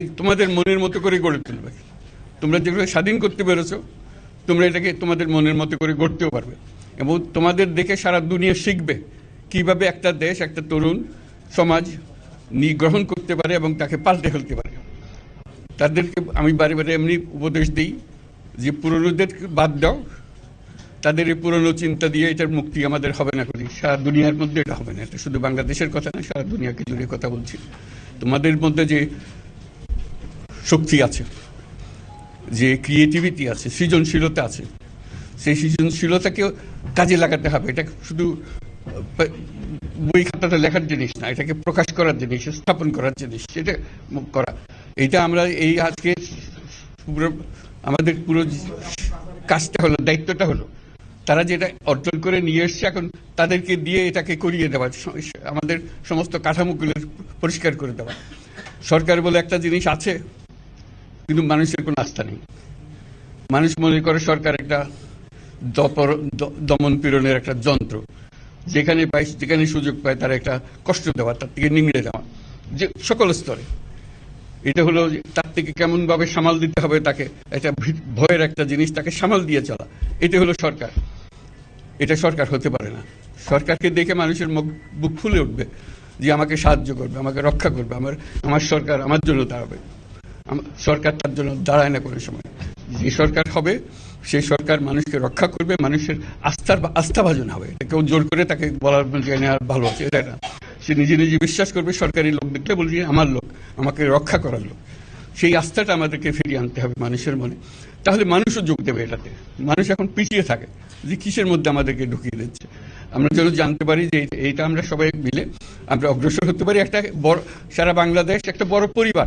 তোমাদের মনের মতো করে গড়ে তুলবে। তোমরা যেগুলো স্বাধীন করতে পেরেছ, তোমরা এটাকে তোমাদের মনের মতো করে গড়তেও পারবে। এবং তোমাদের দেখে সারা দুনিয়া শিখবে কীভাবে একটা দেশ, একটা তরুণ সমাজ নি গ্রহণ করতে পারে এবং তাকে পাল্টে ফেলতে পারে। তাদেরকে আমি বারে বারে এমনি উপদেশ দিই যে, পুরনোদের বাদ দাও। তাদের এই পুরনো চিন্তা দিয়ে এটার মুক্তি আমাদের হবে না করি সারা দুনিয়ার মধ্যে এটা হবে না। এটা শুধু বাংলাদেশের কথা না, সারা দুনিয়াকে জুড়ে কথা বলছি। তোমাদের মধ্যে যে শক্তি আছে, যে ক্রিয়েটিভিটি আছে, সৃজনশীলতা আছে। সেই সৃজনশীলতাকেও কাজে লাগাতে হবে। এটা শুধু বই খাতাটা লেখার জিনিস না, এটাকে প্রকাশ করার জিনিস, স্থাপন করার জিনিস সেটা করা। এইটা আমরা এই আজকে পুরো, আমাদের পুরো কাজটা হলো, দায়িত্বটা হলো, তারা যেটা অর্জন করে নিয়ে এসছে এখন, তাদেরকে দিয়ে এটাকে করিয়ে দেওয়া আমাদের সমস্ত কাঠামোগুলো পরিষ্কার করে দেওয়া। সরকার বলে একটা জিনিস আছে কিন্তু মানুষের কোনো আস্থা নেই। মানুষ মনে করে সরকার একটা দপর দমন পীড়নের একটা যন্ত্র। যেখানে পায়, যেখানে সুযোগ পায়, তার একটা কষ্ট দেওয়া, তার থেকে নিংড়ে দেওয়া যে সকল স্তরে। এটা হলো তার থেকে কেমনভাবে সামাল দিতে হবে তাকে, একটা ভয়ের একটা জিনিস তাকে সামাল দিয়ে চলা। এটা হলো সরকার। এটা সরকার হতে পারে না। সরকারকে দেখে মানুষের মুখ বুক ফুলে উঠবে যে আমাকে সাহায্য করবে, আমাকে রক্ষা করবে, আমার আমার সরকার আমার জন্য দাঁড়াবে সরকার তার জন্য দাঁড়ায় না কোনো সময়। যে সরকার হবে, সেই সরকার মানুষকে রক্ষা করবে, মানুষের আস্থার আস্থাভাজন হবে। কেউ জোর করে তাকে বলার আর ভালো আছে এটা না? সে নিজে নিজে বিশ্বাস করবে, সরকারি লোক দেখলে বলবে আমার লোক, আমাকে রক্ষা করার লোক। সেই আস্থাটা আমাদেরকে ফিরিয়ে আনতে হবে মানুষের মনে। তাহলে মানুষও যোগ দেবে এটাতে। মানুষ এখন পিছিয়ে থাকে, যে কিসের মধ্যে আমাদেরকে ঢুকিয়ে দিচ্ছে? আমরা যেন জানতে পারি যে এইটা আমরা সবাই মিলে আমরা অগ্রসর হতে পারি। একটা বড় সারা বাংলাদেশ একটা বড় পরিবার।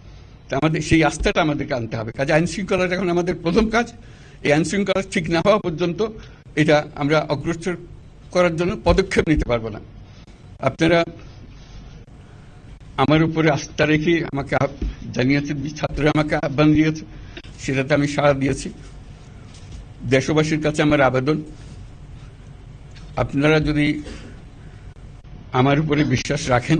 আমাদের সেই আস্থাটা আমাদেরকে আনতে হবে। কাজে আইন শৃঙ্খলাটা এখন আমাদের প্রথম কাজ, এই আইন শৃঙ্খলা ঠিক না হওয়া পর্যন্ত এটা আমরা অগ্রসর করার জন্য পদক্ষেপ নিতে পারব না। আপনারা আমার উপরে আস্থা রেখে আমাকে জানিয়েছেন, ছাত্ররা আমাকে আহ্বান দিয়েছে, সেটাতে আমি সাড়া দিয়েছি। দেশবাসীর কাছে আমার আবেদন। আপনারা যদি আমার উপরে বিশ্বাস রাখেন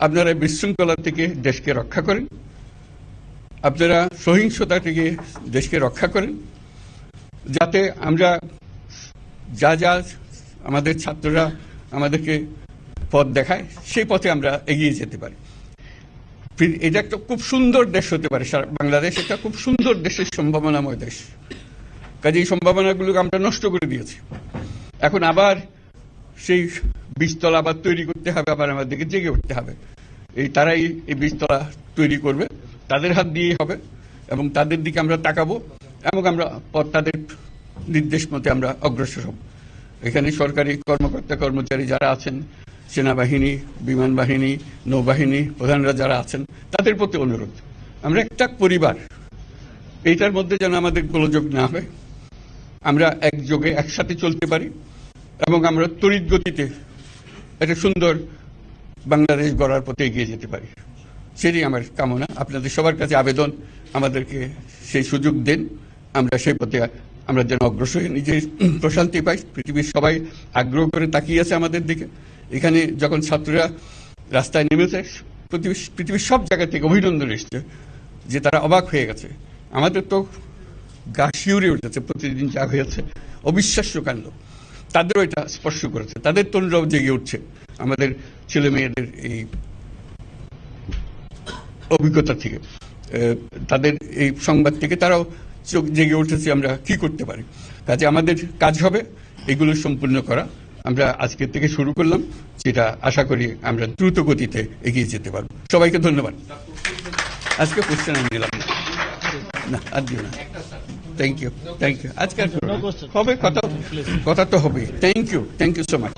আপনারা বিশৃঙ্খলা থেকে দেশকে রক্ষা করেন। আপনারা সহিংসতা থেকে দেশকে রক্ষা করেন। যাতে আমরা যা যা আমাদের ছাত্ররা আমাদেরকে পথ দেখায়, সেই পথে আমরা এগিয়ে যেতে পারি। এটা একটা খুব সুন্দর দেশ হতে পারে। বাংলাদেশ একটা খুব সুন্দর দেশের সম্ভাবনাময় দেশ। কাজে এই সম্ভাবনাগুলোকে আমরা নষ্ট করে দিয়েছি। এখন আবার সেই বীজতলা আবার তৈরি করতে হবে, আবার আমাদেরকে জেগে উঠতে হবে। এই তারাই এই বীজতলা তৈরি করবে। তাদের হাত দিয়েই হবে এবং তাদের দিকে আমরা তাকাবো এবং আমরা তাদের নির্দেশ মতে আমরা অগ্রসর হব। এখানে সরকারি কর্মকর্তা কর্মচারী যারা আছেন, সেনাবাহিনী, বিমান বাহিনী, নৌবাহিনী প্রধানরা যারা আছেন, তাদের প্রতি অনুরোধ। আমরা একটা পরিবার, এইটার মধ্যে যেন আমাদের গোলযোগ না হয়। আমরা একযোগে একসাথে চলতে পারি। এবং আমরা তড়িৎ গতিতে একটা সুন্দর বাংলাদেশ গড়ার পথে এগিয়ে যেতে পারি। সেটাই আমার কামনা। আপনাদের সবার কাছে আবেদন, আমাদেরকে সেই সুযোগ দেন। আমরা সেই পথে, আমরা যেন অগ্রসর নিজের প্রশান্তি পাই। পৃথিবীর সবাই আগ্রহ করে তাকিয়ে আছে আমাদের দিকে। এখানে যখন ছাত্ররা রাস্তায় নেমেছে পৃথিবীর সব জায়গা থেকে অভিনন্দন এসছে যে তারা অবাক হয়ে গেছে। আমাদের তো গা শিউরে উঠেছে, প্রতিদিন যা হয়েছে অবিশ্বাস্য কাণ্ড। তাদেরও এটা স্পর্শ করেছে। তাদের তরুণরাও জেগে উঠছে। আমাদের ছেলে মেয়েদের এই অভিজ্ঞতা থেকে। তাদের এই সংবাদ থেকে তারাও চোখ জেগে উঠেছে আমরা কি করতে পারি। কাজে আমাদের কাজ হবে, এগুলো সম্পূর্ণ করা। আমরা আজকে থেকে শুরু করলাম, যেটা আশা করি আমরা দ্রুত গতিতে এগিয়ে যেতে পারব। সবাইকে ধন্যবাদ। আজকে কোশ্চেন আমি নিলাম। না, আর দিও না। থ্যাংক ইউ থ্যাংক ইউ আজকে আর করো না। হবে কথা কথা তো হবে thank you thank you so much